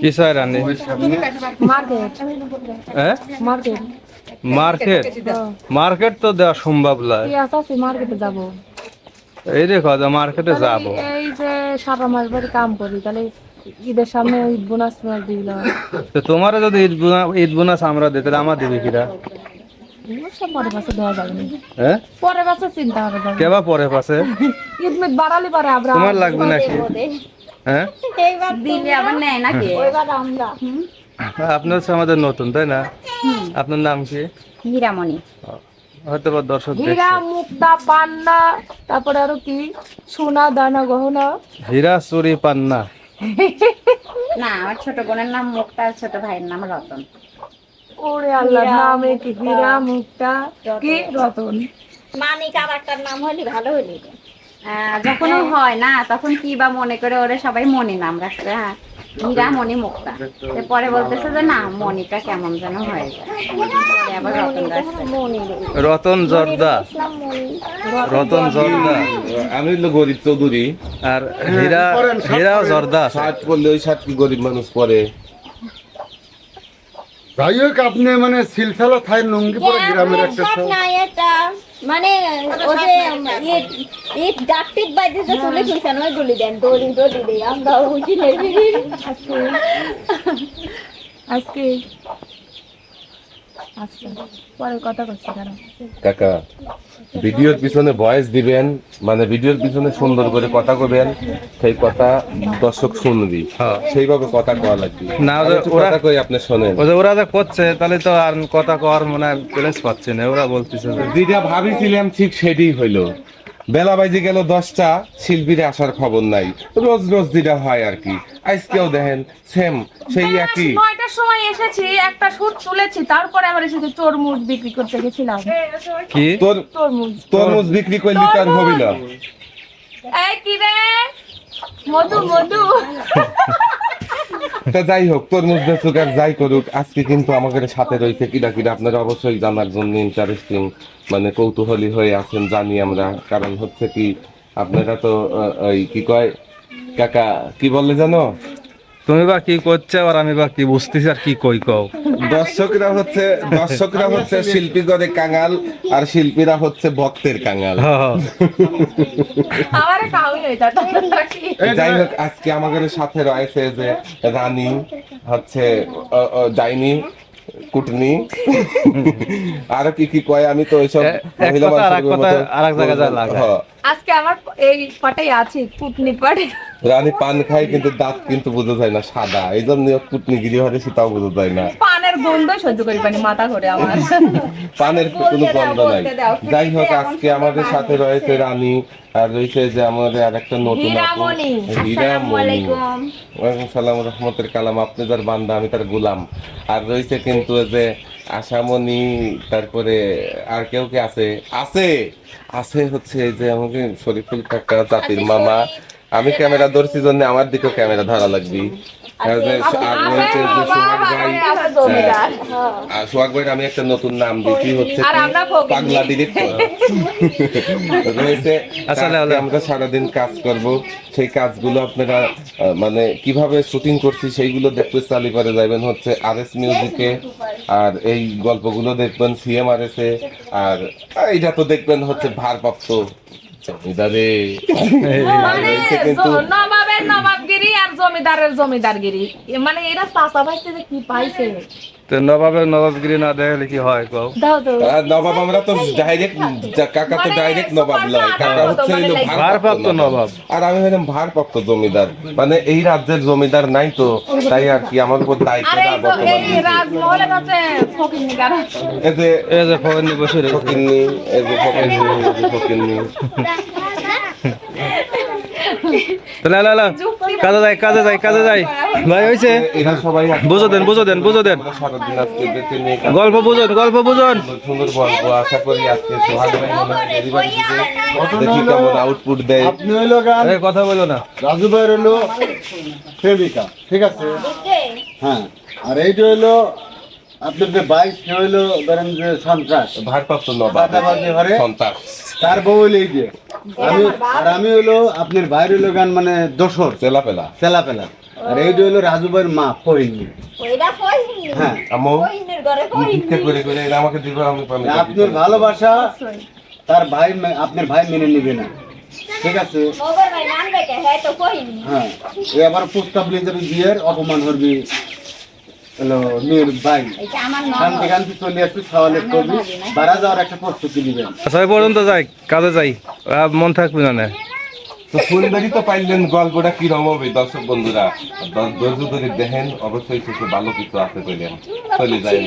কি চাই রানি মার্কেট? তো দেওয়া সম্ভব নয় মার্কেটে যাব। এই দেখো মার্কেটে যাব। এই যে সারা মাস বাড়ি কাম করি তাহলে ঈদের সামনে ঈদ বোনাস দিলাম তো তোমার যদি ঈদ বোনা ঈদ বোনাস আমরা দিতে তাহলে আমার দিবি কিরা? পরে পাশে দেওয়া যাবে না। হ্যাঁ পরে পাশে চিন্তা করা কেবা পরে পাশে ঈদ মিদ বাড়ালে পারে আমরা তোমার লাগবে নাকি? হ্যাঁ? দিলে আবার নেয় নাকি? আপনার আমাদের নতুন তাই না? আপনার নাম কি? হীরামণি। হয়তো বা দর্শক হীরা মুক্তা পান্না তারপরে আরও কি? সোনা দানা গহনা। হীরা চুরি পান্না। না আমার ছোট বোনের নাম মুক্তা ছোট ভাইয়ের নাম রতন। ওরে আল্লাহ নামে কি? হীরা মুক্তা কি? রতন। মানিক আর একটার নাম হলি ভালো হলি যখন হয়। না তখন কি বা মনে করে ওরে সবাই মনি নাম রাখছে হ্যাঁ হীরা মণি মুক্তা। পরে বলতেছে যে না মনিটা কেমন যেন হয়ে যায়। আবার রতন রতন জর্দা। রতন জর্দা। আমি গরিব চৌধুরী। আর হীরা হীরা জর্দা। শার্ট পরলে ওই শার্ট কি গরিব মানুষ পরে যাই হোক আপনি মানে সিলসালা থাই লুঙ্গি পরে গ্রামের একটা মানে ও যে ঈদ ডাক টিক বাইতে যে চলে খুলছেন ওই গুলি দেন দড়ি দড়ি দেই আমরা উঠি নেই। আজকে আজকে আচ্ছা পরে কথা করছি কারণ কাকা ভিডিওর পিছনে ভয়েস দিবেন মানে ভিডিওর পিছনে সুন্দর করে কথা কবেন সেই কথা দর্শক শুনবি। হ্যাঁ। সেইভাবে কথা কওয়া লাগবে। না, ওরা- কই আপনি শোনেন। ওরা যা করছে তাহলে তো আর কথা কর মনে হয় প্লেস পাচ্ছে না ওরা বলতেছে যে যেটা ভাবিছিলাম ঠিক সেটাই হইল। বেলা বাজে গেল দশটা শিল্পীর আসার খবর নাই। রোজ রোজ যেটা হয় আর কি। আজকেও দেখেন সেম সেই একই। নয়টার সময় এসেছি একটা শুট তুলেছি তারপরে আবার এসেছি তরমুজ বিক্রি করতে গেছিলাম। কি? তোর তরমুজ। তরমুজ বিক্রি করলি তার হবি না এই কি রে? মধু মধু। তা যাই হোক, তরমুজ বেচুক আর যাই করুক, আজকে কিন্তু আমাদের সাথে রয়েছে কিনা কিনা আপনারা অবশ্যই জানার জন্য ইন্টারেস্টিং মানে কৌতূহলী হয়ে আছেন জানি আমরা, কারণ হচ্ছে কি, আপনারা তো ওই কি কয়, কাকা, কি বলে জানো? তুমি বা কি করছে আর আমি বা কি বুঝতেছি আর কি কই কও? দর্শকরা হচ্ছে দর্শকরা হচ্ছে শিল্পী করে কাঙাল আর শিল্পীরা হচ্ছে ভক্তের কাঙাল। হয়ে যায় যাই হোক আজকে আমাদের সাথে রয়েছে যে রানী হচ্ছে ডাইনি। কুটনি। আর কি কি কয় আমি তো ওইসব মহিলা। হ্যাঁ। আজকে আমার এই পাটাই আছে কুটনি পাটে। রানী পান খায় কিন্তু দাঁত কিন্তু বোঝা যায় না সাদা। এই জন্য কুটনিগিরি হলে সেটাও বোঝা যায় না। পানের গন্ধ সহ্য করি পানি মাথা করে আমার। পানের কোনো গন্ধ নাই। যাই হোক আজকে আমাদের সাথে রয়েছে। রানী আর রয়েছে যে আমাদের আর একটা নতুন ওয়ালাইকুম সালাম রহমতের কালাম। আপনি যার বান্দা আমি তার গোলাম। আর রয়েছে কিন্তু যে আশামণি তারপরে আর কেউ কি আছে? আছে! আছে হচ্ছে এই যে আমাকে শরীফুল কাকা জাতির মামা। আমি ক্যামেরা ধরছি জন্য আমার দিকেও ক্যামেরা ধরা লাগবে। আমি একটা নতুন নাম দিচ্ছি হচ্ছে কি? পাগলা ডিরেক্টর রয়েছে আমরা সারাদিন কাজ করব। সেই কাজগুলো আপনারা মানে কীভাবে শুটিং করছি সেইগুলো দেখতে চালি করে যাবেন হচ্ছে আর এস মিউজিকে আর এই গল্পগুলো দেখবেন সিএম আর এস এ। আর এইটা তো দেখবেন হচ্ছে ভারপ্রাপ্ত জমিদারে। কিন্তু জ- নবাবের নবাবগিরি আর জমিদারের জমিদারগিরি। মানে এরা চাষা ভাইতে যে কি পাইছে? তো নবাবের নবাবগিরি না দেখলে কি হয় কও? নবাব আমরা তো ডাইরেক্ট কাকা তো মানে ডাইরেক্ট নবাব সুপার লয়। কাকা হচ্ছে মানে ভারপ্রাপ্ত নবাব। আর আমি হলাম ভারপ্রাপ্ত জমিদার। মানে এই রাজ্যের জমিদার নাই তো তাই আর কি আমার উপর দায়িত্ব এই তো এই যে এই যে ফকিনি বসে রয়েছে ফকিন্নি এই যে ফকিন্নি ফকিন্নি। তাহলে লা, লা, কাজে যাই কাজে যাই কাজে যাই। ভাই হইছে এরা সবাই আজকে বুঝো দেন বুঝো দেন বুঝো দেন। গল্প বুঝুন গল্প বুঝুন। সুন্দর গল্প আশা করি আজকে সোহাগ ভাই মনে হয় ডেলিভারি দিবে দেখি কেমন আউটপুট দেয় আপনি হইল গান এই কথা বলো না। রাজু ভাই হইল প্রেমিকা ঠিক আছে? হ্যাঁ আর এইটা হইল আপনার যে বাইক সে হইল ধরেন যে সন্ত্রাস। ভারপ্রাপ্ত নবাব। তার বউ হইল এই যে। আমি আর আমি হইল আপনার বাইরে হইল গান মানে দোসর চেলা পেলা চেলা পেলা আর এইটা হলো রাজু ভাইয়ের মা হ্যাঁ। আম্মু? কইনের ঘরে তুমি কইনি ভিক্ষা করে করে এটা আমাকে দিবে আমি পানি আপনার ভালোবাসা তার ভাই আপনার ভাই মেনে নিবে না। ঠিক আছে? হ্যাঁ তো কইনি হ্যাঁ। এ প্রস্তাব নিয়ে যাবে বিয়ের অপমান করবি। হলো মেয়ের ভাই। শান্তি কান্তি চলে আসবে সওয়ালের কবি। বাড়া যাওয়ার একটা প্রস্তুতি নেবেন। ছয় পর্যন্ত যাই কাজে যাই। মন থাকবে না না। তো সুন্দরী তো পাইলেন গল্পটা কিরম হবে? দর্শক বন্ধুরা ধৈর্য ধরে দেখেন অবশ্যই শেষে ভালো কিছু আছে বললেন চলে যায়